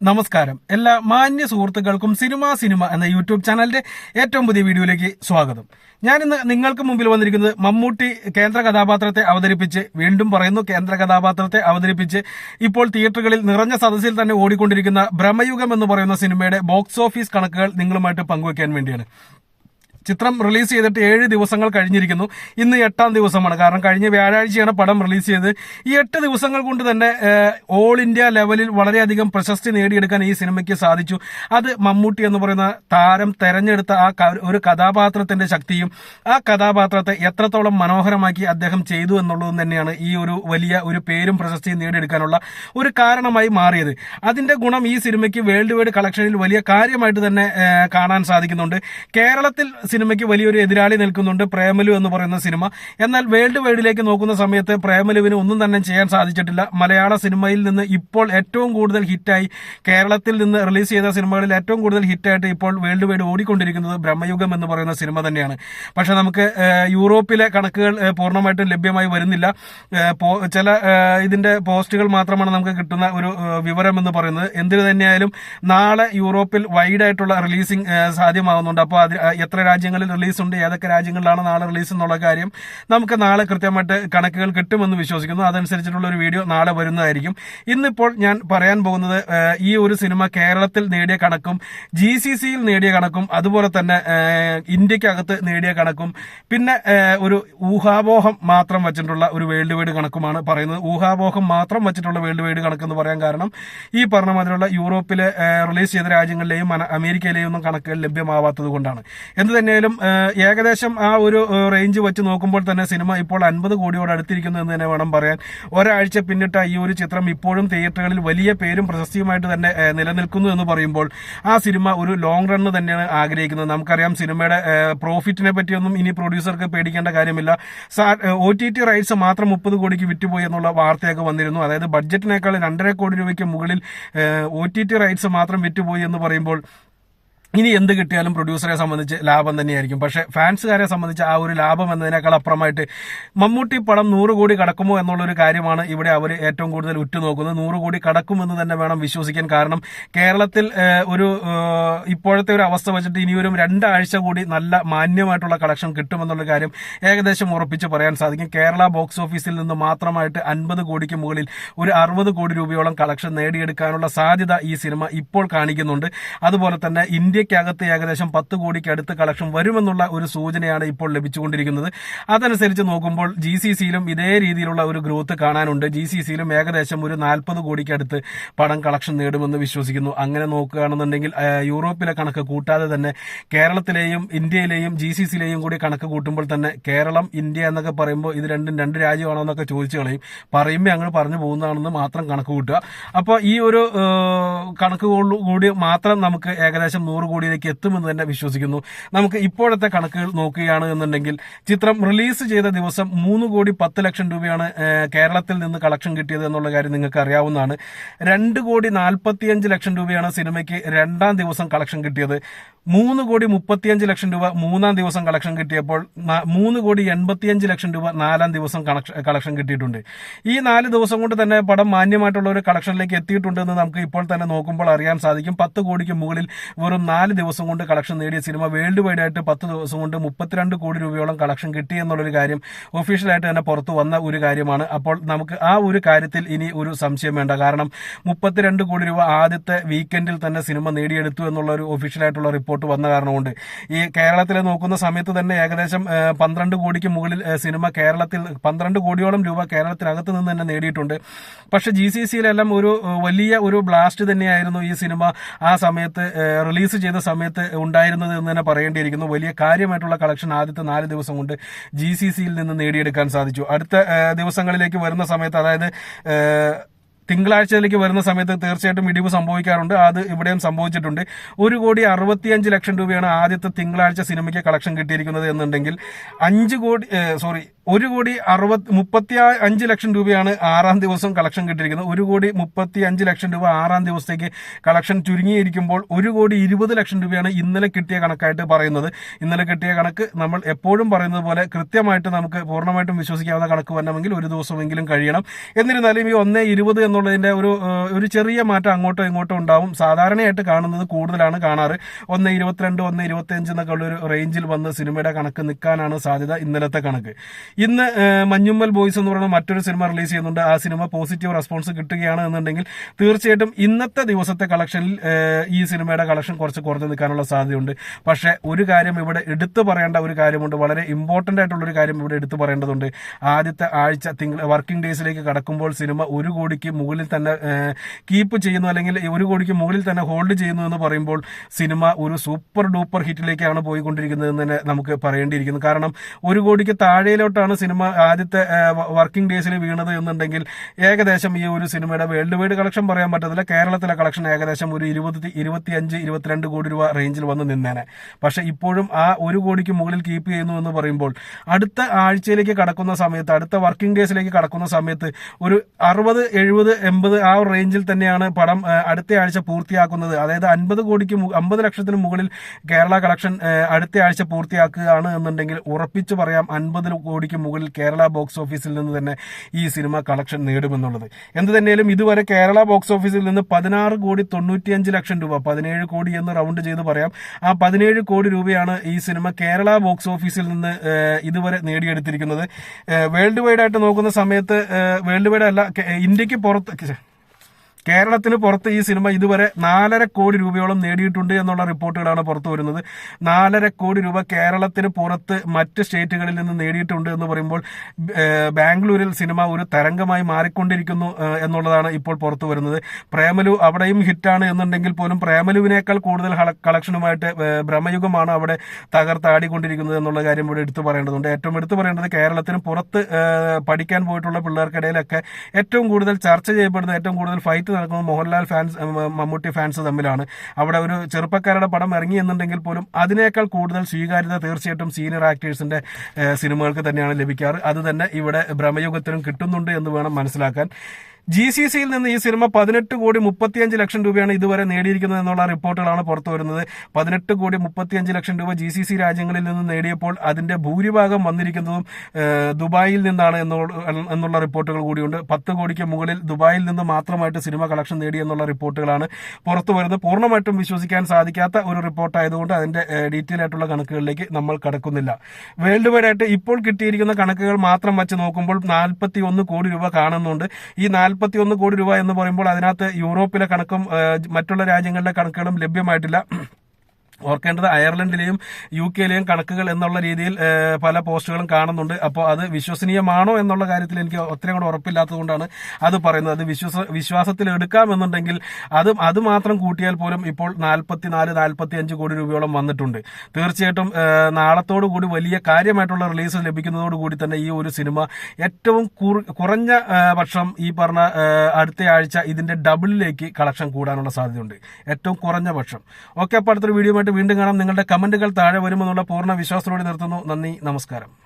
നമസ്കാരം. എല്ലാ മാന്യ സുഹൃത്തുക്കൾക്കും സിനിമ സിനിമ എന്ന യൂട്യൂബ് ചാനലിന്റെ ഏറ്റവും പുതിയ വീഡിയോയിലേക്ക് സ്വാഗതം. ഞാനിന്ന് നിങ്ങൾക്ക് മുമ്പിൽ വന്നിരിക്കുന്നത് മമ്മൂട്ടി കേന്ദ്ര കഥാപാത്രത്തെ അവതരിപ്പിച്ച് വീണ്ടും പറയുന്നു. കേന്ദ്ര കഥാപാത്രത്തെ അവതരിപ്പിച്ച് ഇപ്പോൾ തിയേറ്ററുകളിൽ നിറഞ്ഞ സദസ്സിൽ തന്നെ ഓടിക്കൊണ്ടിരിക്കുന്ന ബ്രഹ്മയുഗം എന്ന് പറയുന്ന സിനിമയുടെ ബോക്സ് ഓഫീസ് കണക്കുകൾ നിങ്ങളുമായിട്ട് പങ്കുവയ്ക്കാൻ വേണ്ടിയാണ്. ചിത്രം റിലീസ് ചെയ്തിട്ട് ഏഴ് ദിവസങ്ങൾ കഴിഞ്ഞിരിക്കുന്നു. ഇന്ന് എട്ടാം ദിവസമാണ്. കാരണം കഴിഞ്ഞ വ്യാഴാഴ്ചയാണ് പടം റിലീസ് ചെയ്തത്. ഈ എട്ട് ദിവസങ്ങൾ കൊണ്ട് തന്നെ ഓൾ ഇന്ത്യ ലെവലിൽ വളരെയധികം പ്രശസ്തി നേടിയെടുക്കാൻ ഈ സിനിമയ്ക്ക് സാധിച്ചു. അത് മമ്മൂട്ടി എന്ന് പറയുന്ന താരം തെരഞ്ഞെടുത്ത ആ ഒരു കഥാപാത്രത്തിന്റെ ശക്തിയും ആ കഥാപാത്രത്തെ എത്രത്തോളം മനോഹരമാക്കി അദ്ദേഹം ചെയ്തു എന്നുള്ളതും തന്നെയാണ് ഈ ഒരു വലിയ ഒരു പേരും പ്രശസ്തിയും നേടിയെടുക്കാനുള്ള ഒരു കാരണമായി മാറിയത്. അതിന്റെ ഗുണം ഈ സിനിമയ്ക്ക് വേൾഡ് വൈഡ് കളക്ഷനിൽ വലിയ കാര്യമായിട്ട് തന്നെ കാണാൻ സാധിക്കുന്നുണ്ട്. കേരളത്തിൽ സിനിമയ്ക്ക് വലിയൊരു എതിരാളി നിൽക്കുന്നുണ്ട് പ്രേമലു എന്ന് പറയുന്ന സിനിമ. എന്നാൽ വേൾഡ് വൈഡിലേക്ക് നോക്കുന്ന സമയത്ത് പ്രേമലുവിന് ഒന്നും തന്നെ ചെയ്യാൻ സാധിച്ചിട്ടില്ല. മലയാള സിനിമയിൽ നിന്ന് ഇപ്പോൾ ഏറ്റവും കൂടുതൽ ഹിറ്റായി കേരളത്തിൽ നിന്ന് റിലീസ് ചെയ്ത സിനിമകളിൽ ഏറ്റവും കൂടുതൽ ഹിറ്റായിട്ട് ഇപ്പോൾ വേൾഡ് വൈഡ് ഓടിക്കൊണ്ടിരിക്കുന്നത് ബ്രഹ്മയുഗം എന്ന് പറയുന്ന സിനിമ തന്നെയാണ്. പക്ഷെ നമുക്ക് യൂറോപ്പിലെ കണക്കുകൾ പൂർണമായിട്ടും ലഭ്യമായി വരുന്നില്ല. ചില ഇതിന്റെ പോസ്റ്റുകൾ മാത്രമാണ് നമുക്ക് കിട്ടുന്ന ഒരു വിവരം എന്ന് പറയുന്നത്. എന്തിനു തന്നെയായാലും നാളെ യൂറോപ്പിൽ വൈഡായിട്ടുള്ള റിലീസിംഗ് സാധ്യമാകുന്നുണ്ട്. അപ്പോൾ എത്ര രാജ്യങ്ങളിൽ റിലീസുണ്ട് ഏതൊക്കെ രാജ്യങ്ങളിലാണ് നാളെ റിലീസ് എന്നുള്ള കാര്യം നമുക്ക് നാളെ കൃത്യമായിട്ട് കണക്കുകൾ കിട്ടുമെന്ന് വിശ്വസിക്കുന്നു. അതനുസരിച്ചിട്ടുള്ള ഒരു വീഡിയോ നാളെ വരുന്നതായിരിക്കും. ഇന്നിപ്പോൾ ഞാൻ പറയാൻ പോകുന്നത് ഈ ഒരു സിനിമ കേരളത്തിൽ നേടിയ കണക്കും ജി സി സിയിൽ നേടിയ കണക്കും അതുപോലെ തന്നെ ഇന്ത്യക്കകത്ത് നേടിയ കണക്കും പിന്നെ ഒരു ഊഹാപോഹം മാത്രം വെച്ചിട്ടുള്ള ഒരു വേൾഡ് വൈഡ് കണക്കുമാണ് പറയുന്നത്. ഊഹാപോഹം മാത്രം വെച്ചിട്ടുള്ള വേൾഡ് വൈഡ് കണക്കെന്ന് പറയാൻ കാരണം ഈ പറഞ്ഞ മാതിരിയുള്ള യൂറോപ്പിലെ റിലീസ് ചെയ്ത രാജ്യങ്ങളിലെയും അമേരിക്കയിലെയും ഒന്നും കണക്കുകൾ ലഭ്യമാവാത്തത് കൊണ്ടാണ്. എന്ത് തന്നെയാലും ഏഹ്, ഏകദേശം ആ ഒരു റേഞ്ച് വെച്ച് നോക്കുമ്പോൾ തന്നെ സിനിമ ഇപ്പോൾ അൻപത് കോടിയോട് അടുത്തിരിക്കുന്നു എന്ന് തന്നെ വേണം പറയാൻ. ഒരാഴ്ച പിന്നിട്ട ഈ ഒരു ചിത്രം ഇപ്പോഴും തിയേറ്ററുകളിൽ വലിയ പേരും പ്രശസ്തിയുമായിട്ട് തന്നെ നിലനിൽക്കുന്നു എന്ന് പറയുമ്പോൾ ആ സിനിമ ഒരു ലോങ് റണ്ണ് തന്നെയാണ് ആഗ്രഹിക്കുന്നത്. നമുക്കറിയാം സിനിമയുടെ പ്രോഫിറ്റിനെ പറ്റിയൊന്നും ഇനി പ്രൊഡ്യൂസർക്ക് പേടിക്കേണ്ട കാര്യമില്ല. ഒ ടി ടി റൈറ്റ്സ് മാത്രം മുപ്പത് കോടിക്ക് വിറ്റുപോയി എന്നുള്ള വാർത്തയൊക്കെ വന്നിരുന്നു. അതായത് ബഡ്ജറ്റിനേക്കാൾ രണ്ടര കോടി രൂപയ്ക്ക് മുകളിൽ ഒ ടി ടി റൈറ്റ്സ് മാത്രം വിറ്റുപോയി എന്ന് പറയുമ്പോൾ ഇനി എന്ത് കിട്ടിയാലും പ്രൊഡ്യൂസറെ സംബന്ധിച്ച് ലാഭം തന്നെയായിരിക്കും. പക്ഷെ ഫാൻസുകാരെ സംബന്ധിച്ച് ആ ഒരു ലാഭം എന്നതിനേക്കാൾ അപ്പുറമായിട്ട് മമ്മൂട്ടി പടം നൂറ് കോടി കടക്കുമോ എന്നുള്ളൊരു കാര്യമാണ് ഇവിടെ അവർ ഏറ്റവും കൂടുതൽ ഉറ്റുനോക്കുന്നത്. നൂറ് കോടി കടക്കുമെന്ന് തന്നെ വേണം വിശ്വസിക്കാൻ. കാരണം കേരളത്തിൽ ഒരു ഇപ്പോഴത്തെ ഒരു അവസ്ഥ വെച്ചിട്ട് ഇനിയൊരു രണ്ടാഴ്ച കൂടി നല്ല മാന്യമായിട്ടുള്ള കളക്ഷൻ കിട്ടുമെന്നുള്ള കാര്യം ഏകദേശം ഉറപ്പിച്ച് പറയാൻ സാധിക്കും. കേരള ബോക്സ് ഓഫീസിൽ നിന്ന് മാത്രമായിട്ട് അൻപത് കോടിക്ക് മുകളിൽ ഒരു അറുപത് കോടി രൂപയോളം കളക്ഷൻ നേടിയെടുക്കാനുള്ള സാധ്യത ഈ സിനിമ ഇപ്പോൾ കാണിക്കുന്നുണ്ട്. അതുപോലെ തന്നെ ഇന്ത്യക്കകത്ത് ഏകദേശം പത്ത് കോടിക്ക് അടുത്ത് കളക്ഷൻ വരുമെന്നുള്ള ഒരു സൂചനയാണ് ഇപ്പോൾ ലഭിച്ചുകൊണ്ടിരിക്കുന്നത്. അതനുസരിച്ച് നോക്കുമ്പോൾ ജി സി സിയിലും ഇതേ രീതിയിലുള്ള ഒരു ഗ്രോത്ത് കാണാനുണ്ട്. ജി സി സിയിലും ഏകദേശം ഒരു നാൽപ്പത് കോടിക്ക് അടുത്ത് പണം കളക്ഷൻ നേടുമെന്ന് വിശ്വസിക്കുന്നു. അങ്ങനെ നോക്കുകയാണെന്നുണ്ടെങ്കിൽ യൂറോപ്പിലെ കണക്ക് കൂട്ടാതെ തന്നെ കേരളത്തിലെയും ഇന്ത്യയിലെയും ജി സി സിയിലെയും കൂടി കണക്ക് കൂട്ടുമ്പോൾ തന്നെ കേരളം ഇന്ത്യ എന്നൊക്കെ പറയുമ്പോൾ ഇത് രണ്ടും രണ്ട് രാജ്യമാണോ എന്നൊക്കെ ചോദിച്ചു കളയും. പറയുമ്പോൾ അങ്ങനെ പറഞ്ഞു പോകുന്നതാണെന്ന് മാത്രം കണക്ക് കൂട്ടുക. അപ്പോൾ ഈ ഒരു കണക്ക് കൂടി മാത്രം നമുക്ക് ഏകദേശം നൂറ് കോടിയിലേക്ക് എത്തുമെന്ന് തന്നെ വിശ്വസിക്കുന്നു. നമുക്ക് ഇപ്പോഴത്തെ കണക്കുകൾ നോക്കുകയാണ് എന്നുണ്ടെങ്കിൽ ചിത്രം റിലീസ് ചെയ്ത ദിവസം മൂന്ന് കോടി പത്ത് ലക്ഷം രൂപയാണ് കേരളത്തിൽ നിന്ന് കളക്ഷൻ കിട്ടിയത് എന്നുള്ള കാര്യം നിങ്ങൾക്ക് അറിയാവുന്നതാണ്. രണ്ട് കോടി നാൽപ്പത്തിയഞ്ച് ലക്ഷം രൂപയാണ് സിനിമയ്ക്ക് രണ്ടാം ദിവസം കളക്ഷൻ കിട്ടിയത്. മൂന്ന് കോടി മുപ്പത്തിയഞ്ച് ലക്ഷം രൂപ മൂന്നാം ദിവസം കളക്ഷൻ കിട്ടിയപ്പോൾ മൂന്ന് കോടി എൺപത്തിയഞ്ച് ലക്ഷം രൂപ നാലാം ദിവസം കളക്ഷൻ കിട്ടിയിട്ടുണ്ട്. ഈ നാല് ദിവസം കൊണ്ട് തന്നെ പടം മാന്യമായിട്ടുള്ള ഒരു കളക്ഷനിലേക്ക് എത്തിയിട്ടുണ്ട് എന്ന് നമുക്ക് ഇപ്പോൾ തന്നെ നോക്കുമ്പോൾ അറിയാൻ സാധിക്കും. പത്ത് കോടിക്ക് മുകളിൽ വെറും നാല് ദിവസം കൊണ്ട് കളക്ഷൻ നേടിയ സിനിമ വേൾഡ് വൈഡ് ആയിട്ട് പത്ത് ദിവസം കൊണ്ട് മുപ്പത്തിരണ്ട് കോടി രൂപയോളം കളക്ഷൻ കിട്ടി എന്നുള്ളൊരു കാര്യം ഒഫീഷ്യലായിട്ട് തന്നെ പുറത്തു വന്ന ഒരു കാര്യമാണ്. അപ്പോൾ നമുക്ക് ആ ഒരു കാര്യത്തിൽ ഇനി ഒരു സംശയം വേണ്ട. കാരണം മുപ്പത്തിരണ്ട് കോടി രൂപ ആദ്യത്തെ വീക്കെൻഡിൽ തന്നെ സിനിമ നേടിയെടുത്തു എന്നുള്ള ഒരു ഒഫീഷ്യലായിട്ടുള്ള റിപ്പോർട്ട് വന്ന കാരണമുണ്ട്. ഈ കേരളത്തിലെ നോക്കുന്ന സമയത്ത് തന്നെ ഏകദേശം പന്ത്രണ്ട് കോടിക്ക് മുകളിൽ സിനിമ കേരളത്തിൽ പന്ത്രണ്ട് കോടിയോളം രൂപ കേരളത്തിനകത്ത് നിന്ന് തന്നെ നേടിയിട്ടുണ്ട്. പക്ഷെ ജി സി സിയിലെല്ലാം ഒരു വലിയ ഒരു ബ്ലാസ്റ്റ് തന്നെയായിരുന്നു ഈ സിനിമ ആ സമയത്ത് റിലീസ് ചെയ്ത സമയത്ത് ഉണ്ടായിരുന്നത് എന്ന് തന്നെ പറയേണ്ടിയിരിക്കുന്നു. വലിയ കാര്യമായിട്ടുള്ള കളക്ഷൻ ആദ്യത്തെ നാല് ദിവസം കൊണ്ട് ജി സി സിയിൽ നിന്ന് നേടിയെടുക്കാൻ സാധിച്ചു. അടുത്ത ദിവസങ്ങളിലേക്ക് വരുന്ന സമയത്ത് അതായത് തിങ്കളാഴ്ചയിലേക്ക് വരുന്ന സമയത്ത് തീർച്ചയായിട്ടും ഇടിവ് സംഭവിക്കാറുണ്ട്. അത് ഇവിടെയും സംഭവിച്ചിട്ടുണ്ട്. ഒരു കോടി അറുപത്തിയഞ്ച് ലക്ഷം രൂപയാണ് ആദ്യത്തെ തിങ്കളാഴ്ച സിനിമയ്ക്ക് കളക്ഷൻ കിട്ടിയിരിക്കുന്നത് എന്നുണ്ടെങ്കിൽ അഞ്ച് കോടി സോറി ഒരു കോടി അറുപത് മുപ്പത്തി അഞ്ച് ലക്ഷം രൂപയാണ് ആറാം ദിവസം കളക്ഷൻ കിട്ടിയിരിക്കുന്നത്. ഒരു കോടി മുപ്പത്തി അഞ്ച് ലക്ഷം രൂപ ആറാം ദിവസത്തേക്ക് കളക്ഷൻ ചുരുങ്ങിയിരിക്കുമ്പോൾ ഒരു കോടി ഇരുപത് ലക്ഷം രൂപയാണ് ഇന്നലെ കിട്ടിയ കണക്കായിട്ട് പറയുന്നത്. ഇന്നലെ കിട്ടിയ കണക്ക് നമ്മൾ എപ്പോഴും പറയുന്നത് പോലെ കൃത്യമായിട്ട് നമുക്ക് പൂർണമായിട്ടും വിശ്വസിക്കാവുന്ന കണക്ക് വരണമെങ്കിൽ ഒരു ദിവസമെങ്കിലും കഴിയണം. എന്നിരുന്നാലും ഈ ഒന്നേ ഇരുപത് എന്നുള്ളതിന്റെ ഒരു ഒരു ചെറിയ മാറ്റം അങ്ങോട്ടോ ഇങ്ങോട്ടോ ഉണ്ടാവും. സാധാരണയായിട്ട് കാണുന്നത് കൂടുതലാണ് കാണാറ്. ഒന്ന് ഇരുപത്തിരണ്ട് ഒന്ന് ഇരുപത്തിയഞ്ച് എന്നൊക്കെ ഉള്ള ഒരു റേഞ്ചിൽ വന്ന് സിനിമയുടെ കണക്ക് നിൽക്കാനാണ് സാധ്യത ഇന്നലത്തെ കണക്ക്. ഇന്ന് മഞ്ഞുമ്മൽ ബോയ്സ് എന്ന് പറയുന്ന മറ്റൊരു സിനിമ റിലീസ് ചെയ്യുന്നുണ്ട്. ആ സിനിമ പോസിറ്റീവ് റെസ്പോൺസ് കിട്ടുകയാണ് എന്നുണ്ടെങ്കിൽ തീർച്ചയായിട്ടും ഇന്നത്തെ ദിവസത്തെ കളക്ഷനിൽ ഈ സിനിമയുടെ കളക്ഷൻ കുറച്ച് കുറഞ്ഞു നിൽക്കാനുള്ള സാധ്യതയുണ്ട്. പക്ഷേ ഒരു കാര്യം ഇവിടെ എടുത്തു പറയേണ്ട ഒരു കാര്യമുണ്ട്. വളരെ ഇമ്പോർട്ടന്റ് ആയിട്ടുള്ള ഒരു കാര്യം ഇവിടെ എടുത്തു പറയേണ്ടതുണ്ട്. ആദ്യത്തെ ആഴ്ച തിങ്കൾ വർക്കിംഗ് ഡേയ്സിലേക്ക് കടക്കുമ്പോൾ സിനിമ ഒരു കോടിക്ക് മുകളിൽ തന്നെ കീപ്പ് ചെയ്യുന്നു അല്ലെങ്കിൽ ഒരു കോടിക്ക് മുകളിൽ തന്നെ ഹോൾഡ് ചെയ്യുന്നു എന്ന് പറയുമ്പോൾ സിനിമ ഒരു സൂപ്പർ ഡൂപ്പർ ഹിറ്റിലേക്കാണ് പോയിക്കൊണ്ടിരിക്കുന്നത് എന്ന് തന്നെ നമുക്ക് പറയേണ്ടിയിരിക്കുന്നു. കാരണം ഒരു കോടിക്ക് താഴെയിലോട്ടാണ് സിനിമ ആദ്യത്തെ വർക്കിംഗ് ഡേയ്സിൽ വീണത് എന്നുണ്ടെങ്കിൽ ഏകദേശം ഈ ഒരു സിനിമയുടെ വേൾഡ് വൈഡ് കളക്ഷൻ പറയാൻ പറ്റത്തില്ല. കേരളത്തിലെ കളക്ഷൻ ഏകദേശം ഒരു ഇരുപത്തി ഇരുപത്തിയഞ്ച് ഇരുപത്തിരണ്ട് കോടി രൂപ റേഞ്ചിൽ വന്ന് നിന്നേനെ. പക്ഷെ ഇപ്പോഴും ആ ഒരു കോടിക്ക് മുകളിൽ കീപ്പ് ചെയ്യുന്നു എന്ന് പറയുമ്പോൾ അടുത്ത ആഴ്ചയിലേക്ക് കടക്കുന്ന സമയത്ത് അടുത്ത വർക്കിംഗ് ഡേയ്സിലേക്ക് കടക്കുന്ന സമയത്ത് ഒരു അറുപത് എഴുപത് എൺപത് ആ ഒരു റേഞ്ചിൽ തന്നെയാണ് പടം അടുത്ത ആഴ്ച പൂർത്തിയാക്കുന്നത്. അതായത് അൻപത് കോടിക്ക് അമ്പത് ലക്ഷത്തിന് മുകളിൽ കേരള കളക്ഷൻ അടുത്ത ആഴ്ച പൂർത്തിയാക്കുകയാണ് എന്നുണ്ടെങ്കിൽ ഉറപ്പിച്ചു പറയാം അൻപത് കോടിക്ക് മുകളിൽ കേരള ബോക്സ് ഓഫീസിൽ നിന്ന് തന്നെ ഈ സിനിമ കളക്ഷൻ നേടുമെന്നുള്ളത്. എന്ത് തന്നെയാലും ഇതുവരെ കേരള ബോക്സ് ഓഫീസിൽ നിന്ന് പതിനാറ് കോടി തൊണ്ണൂറ്റിയഞ്ച് ലക്ഷം രൂപ പതിനേഴ് കോടി എന്ന് റൗണ്ട് ചെയ്ത് പറയാം. ആ പതിനേഴ് കോടി രൂപയാണ് ഈ സിനിമ കേരള ബോക്സ് ഓഫീസിൽ നിന്ന് ഇതുവരെ നേടിയെടുത്തിരിക്കുന്നത്. വേൾഡ് വൈഡ് ആയിട്ട് നോക്കുന്ന സമയത്ത് വേൾഡ് വൈഡ് അല്ല ഇന്ത്യയ്ക്ക് പുറത്ത് Puta que sea. കേരളത്തിന് പുറത്ത് ഈ സിനിമ ഇതുവരെ നാലര കോടി രൂപയോളം നേടിയിട്ടുണ്ട് എന്നുള്ള റിപ്പോർട്ടുകളാണ് പുറത്തു വരുന്നത്. നാലര കോടി രൂപ കേരളത്തിന് പുറത്ത് മറ്റ് സ്റ്റേറ്റുകളിൽ നിന്ന് നേടിയിട്ടുണ്ട് എന്ന് പറയുമ്പോൾ ബാംഗ്ലൂരിൽ സിനിമ ഒരു തരംഗമായി മാറിക്കൊണ്ടിരിക്കുന്നു എന്നുള്ളതാണ് ഇപ്പോൾ പുറത്തു വരുന്നത്. പ്രേമലു അവിടെയും ഹിറ്റാണ് എന്നുണ്ടെങ്കിൽ പോലും പ്രേമലുവിനേക്കാൾ കൂടുതൽ കളക്ഷനുമായിട്ട് ബ്രഹ്മയുഗമാണ് അവിടെ തകർത്താടിക്കൊണ്ടിരിക്കുന്നത് എന്നുള്ള കാര്യം ഇവിടെ എടുത്തു പറയേണ്ടതുണ്ട്. ഏറ്റവും എടുത്തു പറയേണ്ടത് കേരളത്തിന് പുറത്ത് പഠിക്കാൻ പോയിട്ടുള്ള പിള്ളേർക്കിടയിലൊക്കെ ഏറ്റവും കൂടുതൽ ചർച്ച ചെയ്യപ്പെടുന്ന ഏറ്റവും കൂടുതൽ ഫൈറ്റ് നടക്കുന്നത് മോഹൻലാൽ ഫാൻസ് മമ്മൂട്ടി ഫാൻസ് തമ്മിലാണ്. അവിടെ ഒരു ചെറുപ്പക്കാരുടെ പടം ഇറങ്ങി എന്നുണ്ടെങ്കിൽ പോലും അതിനേക്കാൾ കൂടുതൽ സ്വീകാര്യത തീർച്ചയായിട്ടും സീനിയർ ആക്ടേഴ്സിന്റെ സിനിമകൾക്ക് തന്നെയാണ് ലഭിക്കാറ്. അത് തന്നെ ഇവിടെ ഭ്രമയുഗത്തിനും കിട്ടുന്നുണ്ട് എന്ന് വേണം മനസ്സിലാക്കാൻ. ജി സി സിയിൽ നിന്ന് ഈ സിനിമ പതിനെട്ട് കോടി മുപ്പത്തിയഞ്ച് ലക്ഷം രൂപയാണ് ഇതുവരെ നേടിയിരിക്കുന്നത് എന്നുള്ള റിപ്പോർട്ടുകളാണ് പുറത്തു വരുന്നത്. പതിനെട്ട് കോടി മുപ്പത്തിയഞ്ച് ലക്ഷം രൂപ ജി സി സി രാജ്യങ്ങളിൽ നിന്ന് നേടിയപ്പോൾ അതിന്റെ ഭൂരിഭാഗം വന്നിരിക്കുന്നതും ദുബായിൽ നിന്നാണ് എന്നുള്ള റിപ്പോർട്ടുകൾ കൂടിയുണ്ട്. പത്ത് കോടിക്ക് മുകളിൽ ദുബായിൽ നിന്ന് മാത്രമായിട്ട് സിനിമ കളക്ഷൻ നേടി എന്നുള്ള റിപ്പോർട്ടുകളാണ് പുറത്തു വരുന്നത്. പൂർണമായിട്ടും വിശ്വസിക്കാൻ സാധിക്കാത്ത ഒരു റിപ്പോർട്ടായതുകൊണ്ട് അതിന്റെ ഡീറ്റെയിൽ ആയിട്ടുള്ള കണക്കുകളിലേക്ക് നമ്മൾ കടക്കുന്നില്ല. വേൾഡ് വൈഡ് ആയിട്ട് ഇപ്പോൾ കിട്ടിയിരിക്കുന്ന കണക്കുകൾ മാത്രം വെച്ച് നോക്കുമ്പോൾ നാൽപ്പത്തി കോടി രൂപ കാണുന്നുണ്ട്. ഈ നാൽപ്പത്തി ഒന്ന് കോടി രൂപ എന്ന് പറയുമ്പോൾ അതിനകത്ത് യൂറോപ്പിലെ കണക്കും മറ്റുള്ള രാജ്യങ്ങളിലെ കണക്കുകളും ലഭ്യമായിട്ടില്ല. ഓർക്കേണ്ടത് അയർലൻഡിലെയും യു കെയിലെയും കണക്കുകൾ എന്നുള്ള രീതിയിൽ പല പോസ്റ്റുകളും കാണുന്നുണ്ട്. അപ്പോൾ അത് വിശ്വസനീയമാണോ എന്നുള്ള കാര്യത്തിൽ എനിക്ക് ഒത്തിരി കൂടെ ഉറപ്പില്ലാത്തതുകൊണ്ടാണ് അത് പറയുന്നത്. അത് വിശ്വസ വിശ്വാസത്തിൽ എടുക്കാമെന്നുണ്ടെങ്കിൽ അത് അത് മാത്രം കൂട്ടിയാൽ പോലും ഇപ്പോൾ നാൽപ്പത്തി നാല് നാൽപ്പത്തി അഞ്ച് കോടി രൂപയോളം വന്നിട്ടുണ്ട്. തീർച്ചയായിട്ടും നാളത്തോടു കൂടി വലിയ കാര്യമായിട്ടുള്ള റിലീസ് ലഭിക്കുന്നതോടുകൂടി തന്നെ ഈ ഒരു സിനിമ ഏറ്റവും കുറ- കുറഞ്ഞ പക്ഷം ഈ പറഞ്ഞ അടുത്ത ആഴ്ച ഇതിന്റെ ഡബിളിലേക്ക് കളക്ഷൻ കൂടാനുള്ള സാധ്യതയുണ്ട്. ഏറ്റവും കുറഞ്ഞ പക്ഷം. ഓക്കെ അപ്പോൾ അടുത്തൊരു വീഡിയോ വീണ്ടും കാണാം. നിങ്ങളുടെ കമന്റുകൾ താഴെ വരുമെന്നുള്ള പൂർണ വിശ്വാസത്തോടെ നിർത്തുന്നു. നന്ദി നമസ്കാരം.